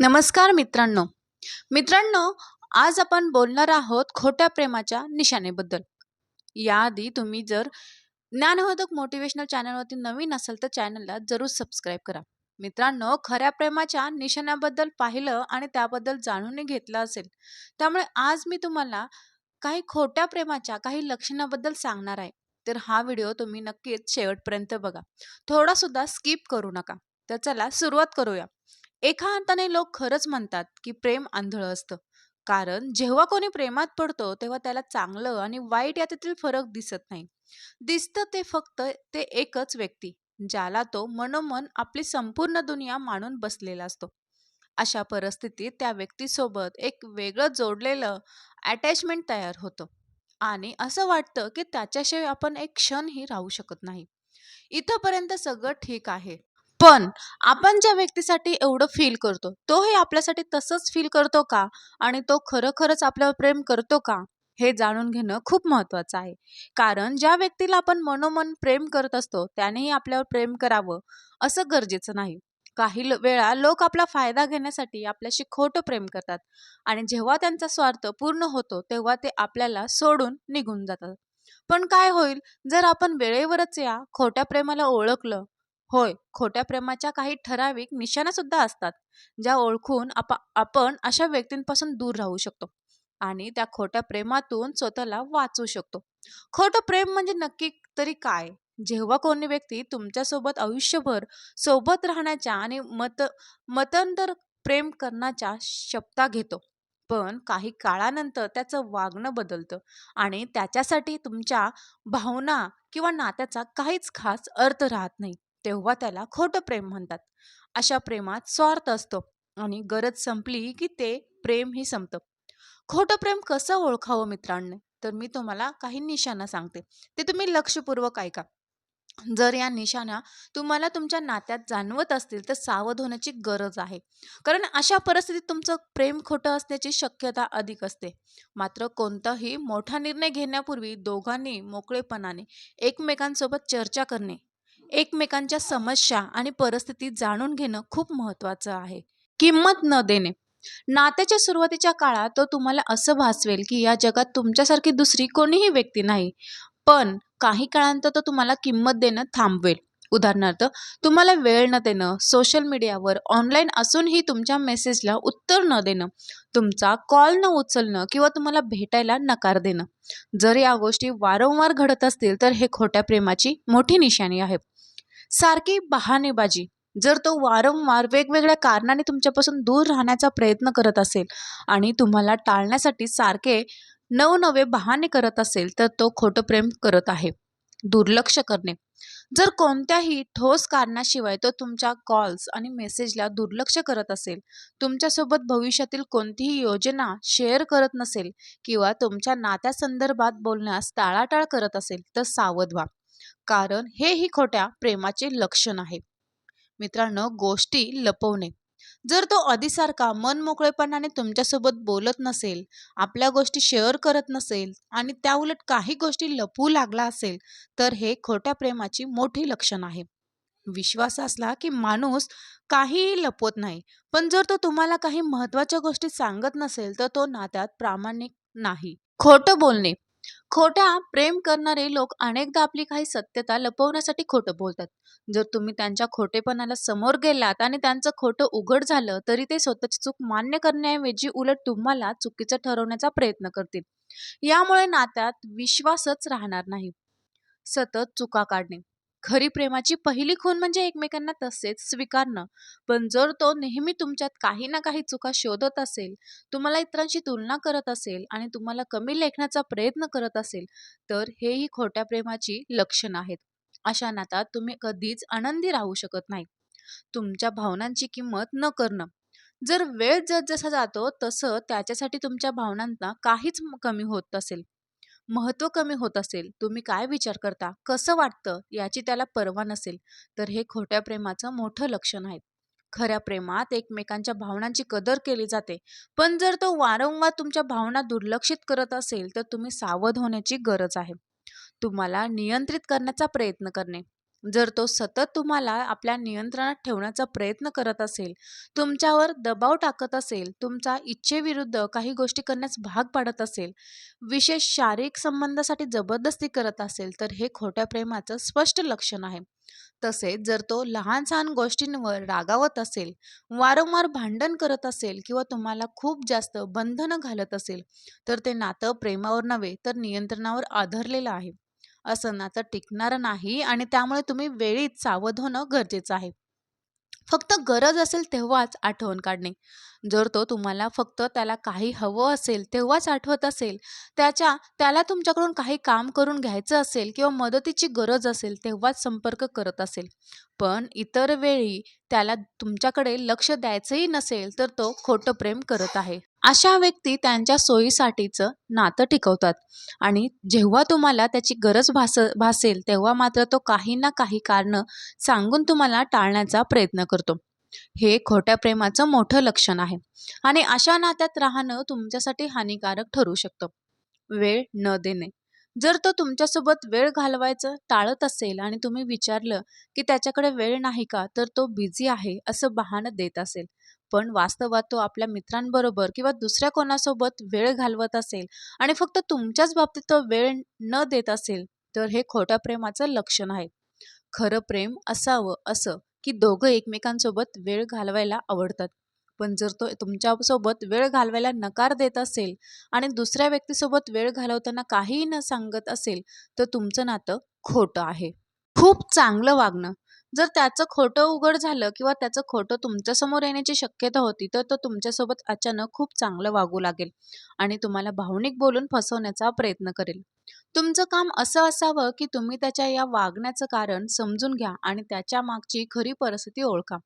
नमस्कार मित्रांनो. मित्रांनो आज आपण बोलणार आहोत खोट्या प्रेमाच्या निशाणेबद्दल. याआधी तुम्ही जर ज्ञानवर्धक मोटिवेशनल चॅनलवरती नवीन असाल तर चॅनलला जरूर सबस्क्राईब करा. मित्रांनो खऱ्या प्रेमाच्या निशाण्याबद्दल पाहिलं आणि त्याबद्दल जाणूनही घेतलं असेल त्यामुळे आज मी तुम्हाला काही खोट्या प्रेमाच्या काही लक्षणाबद्दल सांगणार आहे. तर हा व्हिडिओ तुम्ही नक्कीच शेवटपर्यंत बघा. थोडासुद्धा स्किप करू नका. तर चला सुरुवात करूया. एका अर्थाने लोक खरंच म्हणतात की प्रेम आंधळं असतं. कारण जेव्हा कोणी प्रेमात पडतो तेव्हा त्याला चांगलं आणि वाईट यातील फरक दिसत नाही. दिसतं ते फक्त ते एकच व्यक्ती ज्याला तो मनोमन आपली संपूर्ण दुनिया मानून बसलेला असतो. अशा परिस्थितीत त्या व्यक्तीसोबत एक वेगळं जोडलेलं अटॅचमेंट तयार होतं. आणि असं वाटतं की त्याच्याशिवाय आपण एक क्षणही राहू शकत नाही. इथंपर्यंत सगळं ठीक आहे. पण आपण ज्या व्यक्तीसाठी एवढं फील करतो तोही आपल्यासाठी तसंच फील करतो का? आणि तो खरोखरच आपल्यावर प्रेम करतो का? हे जाणून घेणं खूप महत्वाचं आहे. कारण ज्या व्यक्तीला आपण मनोमन प्रेम करत असतो त्यानेही आपल्यावर प्रेम करावं असं गरजेचं नाही. काही वेळा लोक आपला फायदा घेण्यासाठी आपल्याशी खोटं प्रेम करतात आणि जेव्हा त्यांचा स्वार्थ पूर्ण होतो तेव्हा ते आपल्याला सोडून निघून जातात. पण काय होईल? जर आपण वेळेवरच या खोट्या प्रेमाला ओळखलं होय खोट्या प्रेमाच्या काही ठराविक निशाणा सुद्धा असतात ज्या ओळखून आप आपण अशा व्यक्तींपासून दूर राहू शकतो आणि त्या खोट्या प्रेमातून स्वतःला वाचवू शकतो. खोटं प्रेम म्हणजे नक्की तरी काय? जेव्हा कोणी व्यक्ती तुमच्यासोबत आयुष्यभर सोबत राहण्याच्या आणि मत मतांतर प्रेम करण्याच्या शपथा घेतो पण काही काळानंतर त्याचं वागणं बदलतं आणि त्याच्यासाठी तुमच्या भावना किंवा नात्याचा काहीच खास अर्थ राहत नाही. तेव्हा त्याला खोटं प्रेम म्हणतात. अशा प्रेमात स्वार्थ असतो आणि गरज संपली की ते प्रेमही संपतं. खोटं प्रेम कसं ओळखावं मित्रांनो? तर मी तुम्हाला काही निशाणा सांगते. ते तुम्ही लक्षपूर्वक ऐका. जर या निशाणा तुम्हाला तुमच्या नात्यात जाणवत असतील तर सावध होण्याची गरज आहे. कारण अशा परिस्थितीत तुमचं प्रेम खोटं असण्याची शक्यता अधिक असते. मात्र कोणताही मोठा निर्णय घेण्यापूर्वी दोघांनी मोकळेपणाने एकमेकांसोबत चर्चा करणे एकमेकांच्या समस्या आणि परिस्थिती जाणून घेणं खूप महत्वाचं आहे. किंमत न देणे. नात्याच्या सुरुवातीच्या काळात तो तुम्हाला असं भासवेल की या जगात तुमच्यासारखी दुसरी कोणीही व्यक्ती नाही. पण काही काळानंतर तो तुम्हाला किंमत देणं थांबवेल. उदाहरणार्थ तुम्हाला वेळ न देणं सोशल मीडियावर ऑनलाईन असूनही तुमच्या मेसेजला उत्तर न देणं तुमचा कॉल न उचलणं किंवा तुम्हाला भेटायला नकार देणं. जर या गोष्टी वारंवार घडत असतील तर हे खोट्या प्रेमाची मोठी निशाणी आहे. सारखी बहाणेबाजी. जर तो वारंवार वेगवेगळ्या कारणाने तुमच्यापासून दूर राहण्याचा प्रयत्न करत असेल आणि तुम्हाला टाळण्यासाठी सारखे नवनवे बहाणे करत असेल तर तो खोटं प्रेम करत आहे. दुर्लक्ष करणे. जर कोणत्याही ठोस कारणाशिवाय तो तुमच्या कॉल्स आणि मेसेजला दुर्लक्ष करत असेल तुमच्यासोबत भविष्यातील कोणतीही योजना शेअर करत नसेल किंवा तुमच्या नात्यासंदर्भात बोलण्यास टाळाटाळ करत असेल तर सावध व्हा. कारण हेही खोट्या प्रेमाचे लक्षण आहे. मित्रांनो गोष्टी लपवणे. जर तो आधीसारखा मनमोकळेपणाने तुमच्यासोबत बोलत नसेल आपल्या गोष्टी शेअर करत नसेल आणि त्याउलट काही गोष्टी लपवू लागला असेल तर हे खोट्या प्रेमाची मोठी लक्षण आहे. विश्वास असला की माणूस काहीही लपवत नाही पण जर तो तुम्हाला काही महत्त्वाच्या गोष्टी सांगत नसेल तर तो नात्यात प्रामाणिक नाही. खोटं बोलणे. खोट्या प्रेम करणारे लोक अनेकदा आपली काही सत्यता लपवण्यासाठी खोटं बोलतात. जर तुम्ही त्यांच्या खोटेपणाला समोर गेलात आणि त्यांचं खोटं उघड झालं तरी ते स्वतःची चूक मान्य करण्याऐवजी उलट तुम्हाला चुकीचं ठरवण्याचा प्रयत्न करतील. यामुळे नात्यात विश्वासच राहणार नाही. सतत चुका काढणे. खरी प्रेमाची पहिली खून म्हणजे एकमेकांना तसेच स्वीकारणं. पण जर तो नेहमी तुमच्यात काही ना काही चुका शोधत असेल तुम्हाला इतरांशी तुलना करत असेल आणि तुम्हाला कमी लेखण्याचा प्रयत्न करत असेल तर हेही खोट्या प्रेमाची लक्षणं आहेत. अशा नातात तुम्ही कधीच आनंदी राहू शकत नाही. तुमच्या भावनांची किंमत न करणं. जर वेळ जसजसा जातो तसं त्याच्यासाठी तुमच्या भावनांना काहीच कमी होत असेल. महत्त्व कमी होत असेल तुम्ही काय विचार करता? कसं वाटतं? याची त्याला पर्वा नसेल. तर हे खोट्या प्रेमाचं मोठं लक्षण आहे. खऱ्या प्रेमात एकमेकांच्या भावनांची कदर केली जाते. पण जर तो वारंवार तुमच्या भावना दुर्लक्षित करत असेल तर तुम्ही सावध होण्याची गरज आहे. तुम्हाला नियंत्रित करण्याचा प्रयत्न करणे. जर तो सतत तुम्हाला आपल्या नियंत्रणात ठेवण्याचा प्रयत्न करत असेल, तुमच्यावर दबाव टाकत असेल, तुमच्या इच्छेविरुद्ध काही गोष्टी करण्यास भाग पाडत असेल, विशेष शारीरिक संबंधासाठी जबरदस्ती करत असेल, तर हे खोट्या प्रेमाचं स्पष्ट लक्षण आहे. तसेच जर तो लहान-सहान गोष्टींवर रागावत असेल, वारंवार भांडण करत असेल किंवा तुम्हाला खूप जास्त बंधनं घालत असेल, तर ते नातं प्रेमावर नव्हे तर नियंत्रणावर आधारलेलं आहे. असं नातं टिकणारं नाही आणि त्यामुळे तुम्ही वेळीच सावध होणं गरजेचं आहे. फक्त गरज असेल तेव्हाच आठवण काढणे. जर तो तुम्हाला फक्त त्याला काही हवं असेल तेव्हाच आठवत असेल, त्याच्या त्याला तुमच्याकडून काही काम करून घ्यायचं असेल किंवा मदतीची गरज असेल तेव्हाच संपर्क करत असेल, पण इतर वेळी त्याला तुमच्याकडे लक्ष द्यायचंही नसेल, तर तो खोटं प्रेम करत आहे. अशा व्यक्ती त्यांच्या सोयीसाठीचं नातं टिकवतात आणि जेव्हा तुम्हाला त्याची गरज भास भासेल तेव्हा मात्र तो काही ना काही कारणं सांगून तुम्हाला टाळण्याचा प्रयत्न करतो. हे खोट्या प्रेमाचं मोठं लक्षण आहे आणि अशा नात्यात राहणं तुमच्यासाठी हानिकारक ठरू शकतं. वेळ न देणे. जर तो तुमच्यासोबत वेळ घालवायचं टाळत असेल आणि तुम्ही विचारलं की त्याच्याकडे वेळ नाही का, तर तो बिझी आहे असं बहाणं देत असेल. पण वास्तवात तो आपल्या मित्रांबरोबर किंवा दुसऱ्या कोणासोबत वेळ घालवत असेल आणि फक्त तुमच्याच बाबतीत तो वेळ न देत असेल, तर हे खोट्या प्रेमाचं लक्षण आहे. खरं प्रेम असावं असं की दोघं एकमेकांसोबत वेळ घालवायला आवडतात. पण जर तो तुमच्यासोबत वेळ घालवायला नकार देत असेल आणि दुसऱ्या व्यक्तीसोबत वेळ घालवताना काहीही न सांगत असेल, तर तुमचं नातं खोटं आहे. खूप चांगलं वागणं. जर त्याचं खोटं उघड झालं किंवा त्याचं खोटं तुमच्यासमोर येण्याची शक्यता होती, तर तो तुमच्यासोबत अचानक खूप चांगलं वागू लागेल आणि तुम्हाला भावनिक बोलून फसवण्याचा प्रयत्न करेल. तुमचं काम असं असावं की तुम्ही त्याच्या या वागण्याचं कारण समजून घ्या आणि त्याच्या मागची खरी परिस्थिती ओळखा.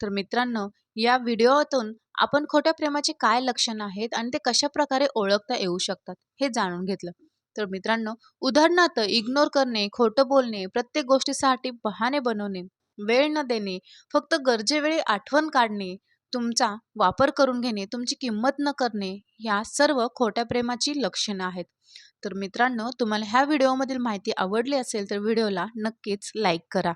तर मित्रांनो, या व्हिडिओतून आपण खोट्या प्रेमाचे काय लक्षणं आहेत आणि ते कशाप्रकारे ओळखता येऊ शकतात, हे जाणून घेतलं. तर मित्रांनो, उदाहरणार्थ इग्नोर करणे, खोटं बोलणे, प्रत्येक गोष्टीसाठी बहाणे बनवणे, वेळ न देणे, फक्त गरजेवेळी आठवण काढणे, तुमचा वापर करून घेणे, तुमची किंमत न करणे, ह्या सर्व खोट्या प्रेमाची लक्षणं आहेत. तर मित्रांनो, तुम्हाला ह्या व्हिडिओमधील माहिती आवडली असेल तर व्हिडिओला नक्कीच लाईक करा.